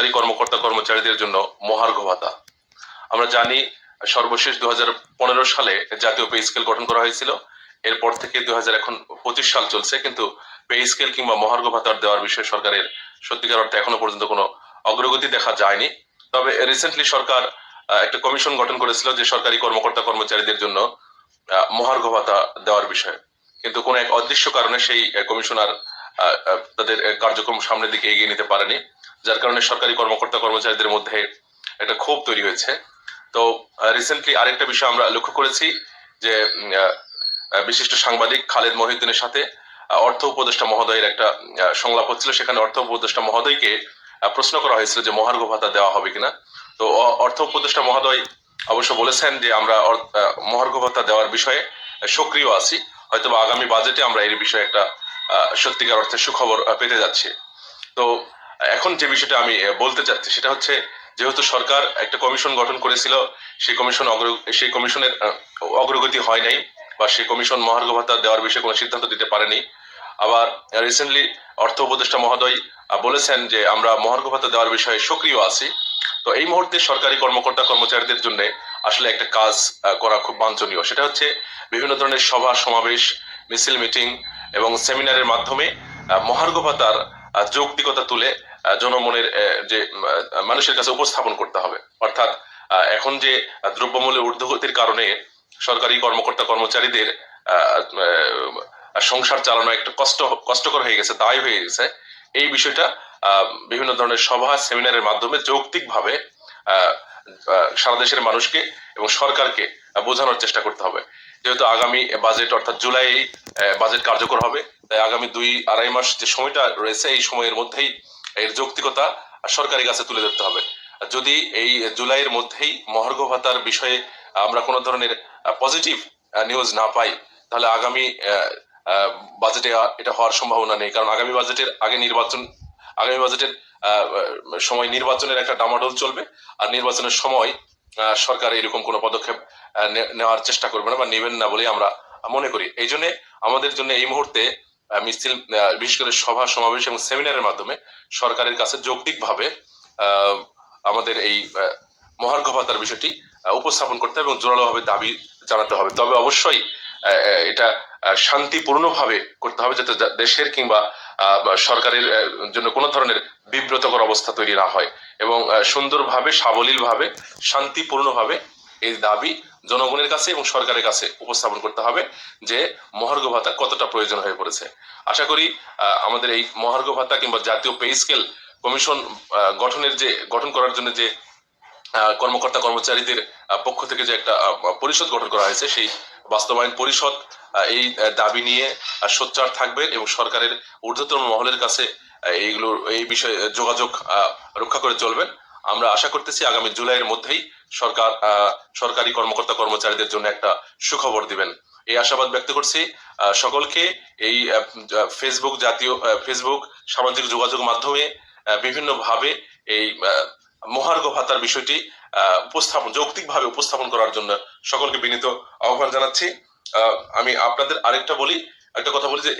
সরকারি কর্মকর্তা কর্মচারীদের জন্য মহার্ঘ ভাতা। আমরা জানি সর্বশেষ দু সালে জাতীয় পে স্কেল গঠন করা হয়েছিল। এরপর থেকে দু এখন পঁচিশ সাল চলছে, কিন্তু পে স্কেল কিংবা মহার্ঘ ভাতার দেওয়ার বিষয়ে সরকারের সত্যিকার অর্থে এখনও পর্যন্ত কোনো অগ্রগতি দেখা যায়নি। তবে রিসেন্টলি সরকার একটা কমিশন গঠন করেছিল যে সরকারি কর্মকর্তা কর্মচারীদের জন্য মহার্ঘ ভাতা দেওয়ার বিষয়ে। কিন্তু কোনো এক অদৃশ্য কারণে সেই কমিশনার তাদের কার্যক্রম সামনের দিকে এগিয়ে নিতে পারেনি, যার কারণে সরকারি কর্মকর্তা কর্মচারীদের মধ্যে একটা ক্ষোভ তৈরি হয়েছে। তো রিসেন্টলি আরেকটা বিষয় আমরা লক্ষ্য করেছি যে বিশিষ্ট সাংবাদিক খালেদ মহিউদ্দিনের সাথে অর্থ উপদেষ্টা মহোদয়ের একটা সংলাপ হচ্ছিল। সেখানে অর্থ উপদেষ্টা মহোদয়কে প্রশ্ন করা হয়েছিল যে মহার্ঘ ভাতা দেওয়া হবে কিনা। তো অর্থ উপদেষ্টা মহোদয় অবশ্য বলেছেন যে আমরা মহার্ঘ ভাতা দেওয়ার বিষয়ে সক্রিয় আছি। হয়তো আগামী বাজেটে আমরা এর বিষয়ে একটা সত্যিকার অর্থে সুখবর পেতে যাচ্ছে। তো এখন যে বিষয়টা আমি বলতে চাচ্ছি, সেটা হচ্ছে যেহেতু সরকার একটা কমিশন গঠন করেছিল, সেই কমিশন অগ্র- সেই কমিশনের অগ্রগতি হয় নাই বা সেই কমিশন মহার্ঘ ভাতা দেওয়ার বিষয়ে কোনো সিদ্ধান্ত দিতে পারেনি। আবার রিসেন্টলি অর্থ উপদেষ্টা মহোদয় বলেছেন যে আমরা মহার্ঘ ভাতা দেওয়ার বিষয়ে সক্রিয় আছি। তো এই মুহূর্তে সরকারি কর্মকর্তা কর্মচারীদের জন্য আসলে একটা কাজ করা খুব বাঞ্ছনীয়। সেটা হচ্ছে বিভিন্ন ধরনের সভা, সমাবেশ, মিছিল, মিটিং এবং সেমিনারের মাধ্যমে আহ, মহার্ঘ ভাতার যৌক্তিকতা তুলে জনমনের যে মানুষের কাছে উপস্থাপন করতে হবে। অর্থাৎ এখন যে দ্রব্যমূল্যের ঊর্ধ্বগতির কারণে সরকারি কর্মকর্তা কর্মচারীদের সংসার চালানো একটা কষ্ট কষ্টকর হয়ে গেছে দায় হয়ে গেছে এই বিষয়টা বিভিন্ন ধরনের সভা সেমিনারের মাধ্যমে যৌক্তিকভাবে সারা দেশের মানুষকে এবং সরকারকে বোঝানোর চেষ্টা করতে হবে। যেহেতু আগামী বাজেট অর্থাৎ জুলাই বাজেট কার্যকর হবে, তাই আগামী দুই আড়াই মাস যে সময়টা রয়েছে, এই সময়ের মধ্যেই এর যৌক্তিকতা সরকারের কাছে তুলে ধরতে হবে। যদি এই জুলাইয়ের মধ্যেই মহার্ঘ ভাতার বিষয়ে আমরা কোনো ধরনের পজিটিভ নিউজ না পাই, তাহলে আগামী বাজেটে এটা হওয়ার সম্ভাবনা নেই। কারণ আগামী বাজেটের আগে নির্বাচন, আগামী বাজেটের সময় নির্বাচনের একটা ডামাডোল চলবে, আর নির্বাচনের সময় সরকার এরকম কোনো পদক্ষেপ নেওয়ার চেষ্টা করবে না বা নেবেন না বলে আমরা মনে করি। এই জন্য আমাদের জন্য এই মুহূর্তে মিছিল বিশেষ করে সভা সমাবেশ এবং সেমিনারের মাধ্যমে সরকারের কাছে যৌক্তিকভাবে আহ, আমাদের এই আহ, মহার্ঘ ভাতার বিষয়টি উপস্থাপন করতে হবে এবং জোরালোভাবে দাবি জানাতে হবে। তবে অবশ্যই এটা শান্তিপূর্ণভাবে করতে হবে যাতে দেশের কিংবা সরকারের জন্য কোনো ধরনের বিব্রতকর অবস্থা তৈরি না হয়। এবং সুন্দরভাবে, সাবলীলভাবে, শান্তিপূর্ণভাবে এই দাবি জনগণের কাছে এবং সরকারের কাছে উপস্থাপন করতে হবে যে মহার্ঘ ভাতা কতটা প্রয়োজন হয়ে পড়েছে। আশা করি আমাদের এই মহার্ঘ ভাতা কিংবা জাতীয় পে স্কেল কমিশন গঠনের যে, গঠন করার জন্য যে কর্মকর্তা কর্মচারীদের পক্ষ থেকে যে একটা পরিষদ গঠন করা হয়েছে, সেই বাস্তবায়ন পরিষদ এই দাবি নিয়ে সোচ্চার থাকবে এবং সরকারের ঊর্ধ্বতন মহলের কাছে আহ, এইগুলোর এই বিষয়ে যোগাযোগ রক্ষা করে চলবেন। আমরা আশা করতেছি আগামী জুলাইয়ের মধ্যেই সরকার সরকারি কর্মকর্তা কর্মচারীদের জন্য একটা সুখবর দিবেন। এই আশাবাদ ব্যক্ত করছি সকলকে এই ফেসবুক জাতীয় ফেসবুক সামাজিক যোগাযোগ মাধ্যমে বিভিন্ন ভাবে এই মহার্ঘ ভাতার বিষয়টি উপস্থাপন যৌক্তিকভাবে উপস্থাপন করার জন্য সকলকে বিনীত আহ্বান জানাচ্ছি। আমি আপনাদের আরেকটা বলি একটা কথা বলি যে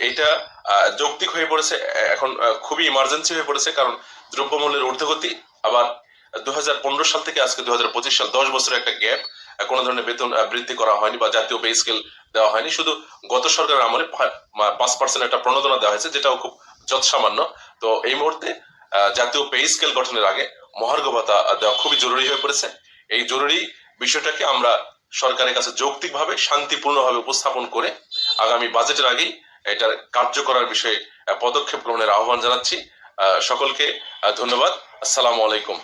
আহ, যৌক্তিক হয়ে পড়েছে এখন খুবই ইমার্জেন্সি হয়ে পড়েছে কারণ দ্রব্যমূল্যের ঊর্ধ্বগতি আবার দুহাজার পনেরো সাল থেকে আজকে দুহাজার পঁচিশ সাল দশ বছরের একটা গ্যাপ কোনো ধরনের বেতন বৃদ্ধি করা হয়নি বা জাতীয় পে স্কেল দেওয়া হয়নি শুধু গত সরকারের আমলে পাঁচ পার্সেন্ট একটা প্রণোদনা দেওয়া হয়েছে যেটাও খুব যৎসামান্য। তো এই মুহূর্তে জাতীয় পে স্কেল গঠনের আগে মহার্ঘ ভাতা দেওয়া খুবই জরুরি হয়ে পড়েছে। এই জরুরি বিষয়টাকে আমরা সরকারের কাছে যৌক্তিকভাবে শান্তিপূর্ণভাবে উপস্থাপন করে আগামী বাজেটের আগেই এটার কার্য করার বিষয়ে পদক্ষেপ গ্রহণের আহ্বান জানাচ্ছি। সকলকে ধন্যবাদ। আসসালামু আলাইকুম।